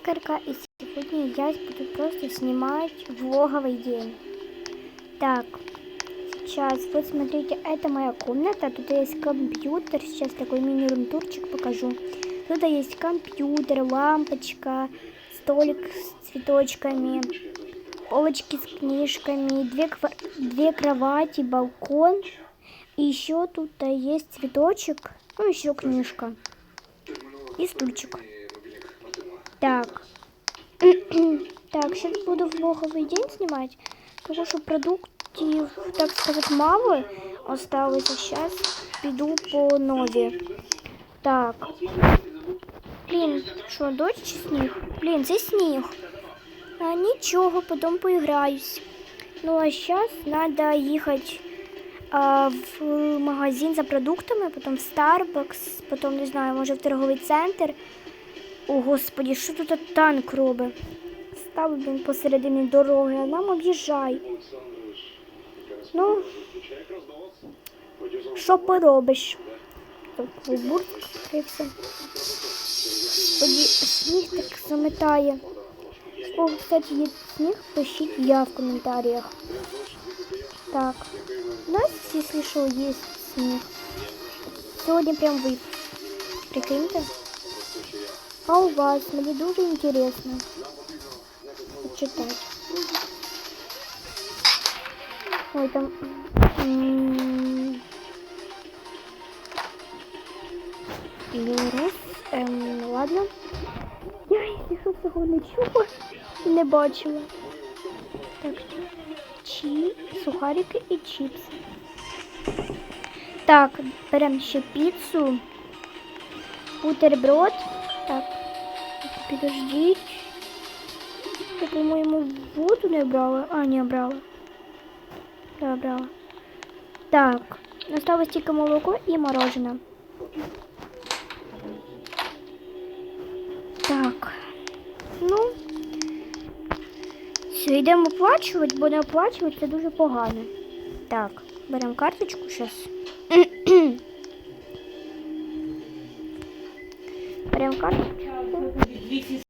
Оскарка, и сегодня я буду просто снимать влоговый день. Так, сейчас, вот смотрите, это моя комната, тут есть компьютер, сейчас такой мини-румтурчик покажу. Тут есть компьютер, лампочка, столик с цветочками, полочки с книжками, две, две кровати, балкон. И еще тут есть цветочек, ну еще книжка и стульчик. Так. так, сейчас буду влоговый день снимать, потому что продуктів, так сказать, мало осталось. Сейчас піду по нові. Так. Блін, що, дощ чи сніг? Блін, це сніг. А, нічого, потім поіграюсь. Ну а зараз треба їхати а, в магазин за продуктами, потім в Starbucks, потім, не знаю, може в торговий центр. О, господі, що тут танк робить? Став він посередині дороги, а нам об'їжджай. Ну, що поробиш? Так, бурк відкрився. Господі, сніг так заметає. О, кстати, є сніг, пишіть я в коментарях. Так, у нас, если что, есть снег. Сегодня прям выпал. Прикиньте. А у вас? Мне дуже интересно почитать. Ой, там... м, Лірес. Ем, ладно. Я, якщо що, цього не чула не бачила. Так, чі, сухарики і чіпси. Так, беремо ще піцу, бутерброд. Так, підождіть. Я, по-моєму, воду не брала. А, не брала. Да, брала. Так, осталось тільки молоко і мороженое. Так. Ну, все, йдемо оплачувати, бо не оплачувати дуже погано. Так, беремо карточку зараз. беремо карточку.